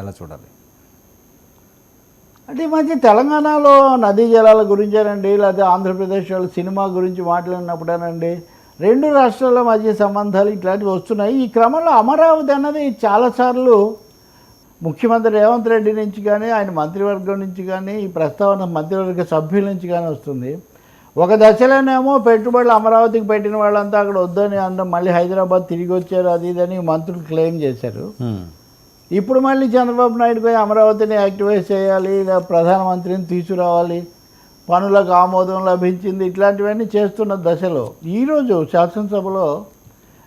ఎలా చూడాలి? అంటే ఈ మధ్య తెలంగాణలో నదీ జలాల గురించేనండి లేకపోతే ఆంధ్రప్రదేశ్ వాళ్ళు సినిమా గురించి మాట్లాడినప్పుడేనండి రెండు రాష్ట్రాల మధ్య సంబంధాలు ఇట్లాంటివి వస్తున్నాయి. ఈ క్రమంలో అమరావతి అన్నది చాలాసార్లు ముఖ్యమంత్రి రేవంత్ రెడ్డి నుంచి కానీ ఆయన మంత్రివర్గం నుంచి కానీ ఈ ప్రస్తావన మంత్రివర్గ సభ్యుల నుంచి కానీ వస్తుంది. ఒక దశలోనేమో పెట్టుబడులు అమరావతికి పెట్టిన వాళ్ళంతా అక్కడ వద్దని అందరం మళ్ళీ హైదరాబాద్ తిరిగి వచ్చారు అది ఇదని మంత్రులు క్లెయిమ్ చేశారు. ఇప్పుడు మళ్ళీ చంద్రబాబు నాయుడు పోయి అమరావతిని యాక్టివేట్ చేయాలి లేదా ప్రధానమంత్రిని తీసుకురావాలి పనులకు ఆమోదం లభించింది ఇట్లాంటివన్నీ చేస్తున్న దశలో ఈరోజు శాసనసభలో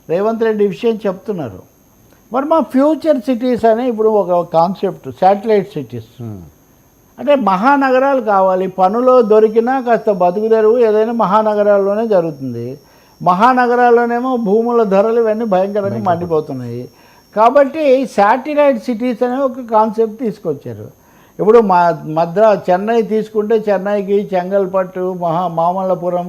రేవంత్ రెడ్డి విషయం చెప్తున్నారు. మరి మా ఫ్యూచర్ సిటీస్ అని ఇప్పుడు ఒక కాన్సెప్ట్ శాటిలైట్ సిటీస్. హ్మ్. అంటే మహానగరాలు కావాలి పనులో దొరికినా కాస్త బతుకు తెరువు ఏదైనా మహానగరాల్లోనే జరుగుతుంది. మహానగరాల్లోనేమో భూముల ధరలు ఇవన్నీ భయంకరంగా మండిపోతున్నాయి. కాబట్టి శాటిలైట్ సిటీస్ అనే ఒక కాన్సెప్ట్ తీసుకొచ్చారు. ఇప్పుడు మా మద్రా చెన్నై తీసుకుంటే చెన్నైకి చెంగల్పట్టు మహా మామల్లపురం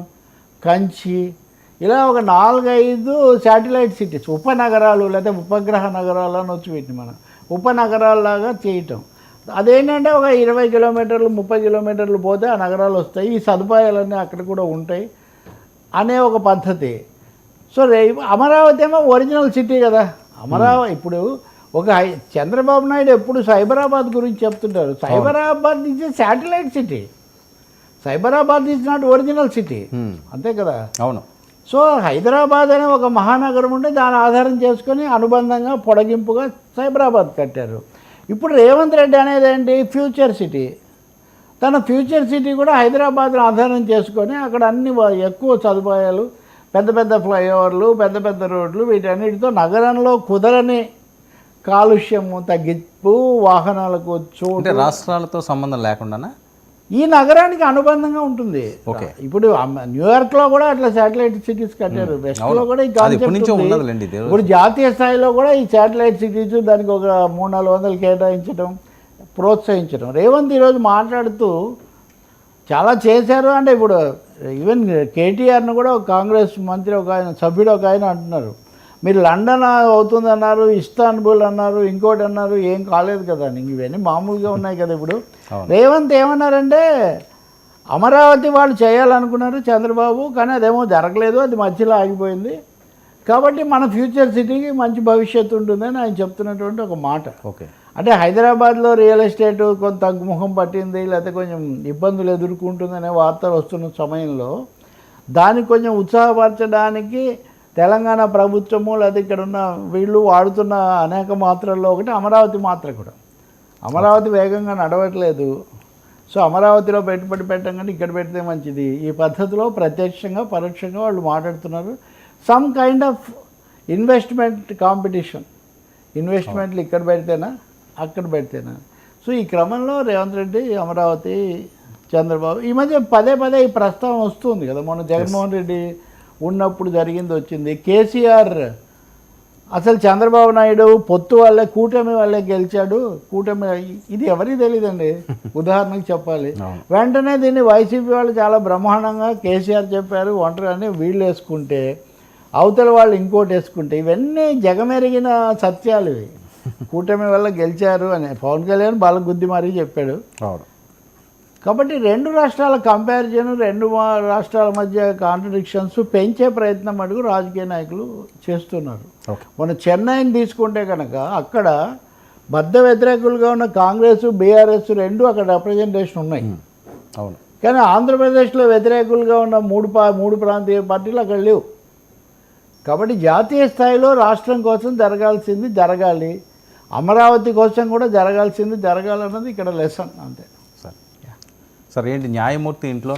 కంచి ఇలా ఒక నాలుగైదు శాటిలైట్ సిటీస్ ఉపనగరాలు లేకపోతే ఉపగ్రహ నగరాలు అని వచ్చి వీటిని మనం. ఉపనగరాల్లాగా చేయటం. అదేంటంటే ఒక ఇరవై కిలోమీటర్లు ముప్పై కిలోమీటర్లు పోతే ఆ నగరాలు వస్తాయి. ఈ సదుపాయాలన్నీ అక్కడ కూడా ఉంటాయి అనే ఒక పద్ధతి. సో రే అమరావతి ఏమో ఒరిజినల్ సిటీ కదా. అమరావతి ఇప్పుడు ఒక హై- చంద్రబాబు నాయుడు ఎప్పుడు సైబరాబాద్ గురించి చెప్తుంటారు. Cyberabad is a satellite city. Cyberabad is not original city. అంతే కదా? అవును. సో హైదరాబాద్ అనే ఒక మహానగరం ఉంటే దాని ఆధారం చేసుకొని అనుబంధంగా పొడగింపుగా సైబరాబాద్ కట్టారు. ఇప్పుడు రేవంత్ రెడ్డి అనేది ఏంటి? Future city. తన ఫ్యూచర్ సిటీ కూడా హైదరాబాద్ను ఆధారం చేసుకొని అక్కడ అన్ని ఎక్కువ సదుపాయాలు పెద్ద పెద్ద ఫ్లైఓవర్లు పెద్ద పెద్ద రోడ్లు వీటన్నిటితో నగరంలో కుదరని కాలుష్యము తగ్గింపు వాహనాలకు చోటు రాష్ట్రాలతో సంబంధం లేకుండానా? ఈ నగరానికి అనుబంధంగా ఉంటుంది. ఓకే. ఇప్పుడు అమ్మ- న్యూయార్క్లో కూడా అట్లా శాటిలైట్ సిటీస్ కట్టారు. వెస్ట్లో కూడా ఈ కాన్సెప్ట్ ఇప్పుడు జాతీయ స్థాయిలో కూడా ఈ శాటిలైట్ సిటీస్ దానికి ఒక మూడు నాలుగు వందలు కేటాయించడం ప్రోత్సహించడం. రేవంత్ ఈరోజు మాట్లాడుతూ చాలా చేశారు అంటే ఇప్పుడు ఈవెన్ కేటీఆర్ను కూడా ఒక కాంగ్రెస్ మంత్రి ఒక ఆయన సభ్యుడు ఒక ఆయన అంటున్నారు. మీరు లండన్ అవుతుంది అన్నారు ఇస్తాన్బుల్ అన్నారు ఇంకోటి అన్నారు ఏం కాలేదు కదా ఇవన్నీ మామూలుగా ఉన్నాయి కదా ఇప్పుడు. రేవంత్ ఏమన్నారంటే అమరావతి వాళ్ళు చేయాలనుకున్నారు చంద్రబాబు కానీ అదేమో జరగలేదు అది మధ్యలో ఆగిపోయింది. కాబట్టి మన ఫ్యూచర్ సిటీకి మంచి భవిష్యత్తు ఉంటుందని ఆయన చెప్తున్నటువంటి ఒక మాట. ఓకే. అంటే హైదరాబాద్లో రియల్ ఎస్టేట్ కొంత తగ్గుముఖం పట్టింది లేకపోతే కొంచెం ఇబ్బందులు ఎదుర్కొంటుందనే వార్తలు వస్తున్న సమయంలో దాన్ని కొంచెం ఉత్సాహపరచడానికి తెలంగాణ ప్రభుత్వము లేదా ఇక్కడ ఉన్న వీళ్ళు వాడుతున్న అనేక మాత్రల్లో ఒకటి అమరావతి మాత్ర కూడా. అమరావతి వేగంగా నడవట్లేదు. సో అమరావతిలో పెట్టుబడి పెట్టడం కంటే ఇక్కడ పెడితే మంచిది. ఈ పద్ధతిలో ప్రత్యక్షంగా పరోక్షంగా వాళ్ళు మాట్లాడుతున్నారు. Some kind of investment competition ఇన్వెస్ట్మెంట్లు ఇక్కడ పెడితేనా? అక్కడ పెడితేనా? సో ఈ క్రమంలో రేవంత్ రెడ్డి అమరావతి చంద్రబాబు ఈ మధ్య పదే పదే ఈ ప్రస్తావన వస్తుంది కదా. మొన్న జగన్మోహన్ రెడ్డి ఉన్నప్పుడు జరిగింది వచ్చింది. కేసీఆర్ అసలు చంద్రబాబు నాయుడు పొత్తు వల్లే కూటమి వల్లే గెలిచాడు. కూటమి ఇది ఎవరికి తెలియదండి ఉదాహరణకు చెప్పాలి. వెంటనే దీన్ని వైసీపీ వాళ్ళు చాలా బ్రహ్మాండంగా కేసీఆర్ చెప్పారు ఒంటరి అని వీళ్ళు వేసుకుంటే అవతల వాళ్ళు ఇంకోటి వేసుకుంటే ఇవన్నీ జగమెరిగిన సత్యాలు ఇవి. కూటమి వల్ల గెలిచారు అని. పవన్ కళ్యాణ్ బాల గుద్ది మరీ చెప్పాడు. అవును. కాబట్టి రెండు రాష్ట్రాల కంపారిజన్ రెండు రాష్ట్రాల మధ్య కాంట్రడిక్షన్స్ పెంచే ప్రయత్నం అడుగు రాజకీయ నాయకులు చేస్తున్నారు. మన చెన్నైని తీసుకుంటే కనుక అక్కడ బద్ద వ్యతిరేకులుగా ఉన్న కాంగ్రెస్ బీఆర్ఎస్ రెండు అక్కడ రిప్రజెంటేషన్ ఉన్నాయి. అవును. కానీ ఆంధ్రప్రదేశ్లో వ్యతిరేకులుగా ఉన్న మూడు పా మూడు ప్రాంతీయ పార్టీలు అక్కడ లేవు. కాబట్టి జాతీయ స్థాయిలో రాష్ట్రం కోసం జరగాల్సింది జరగాలి. అమరావతి కోసం కూడా జరగాల్సింది జరగాలన్నది ఇక్కడ లెసన్ అంతే. సార్ సార్ ఏంటి న్యాయమూర్తి ఇంట్లో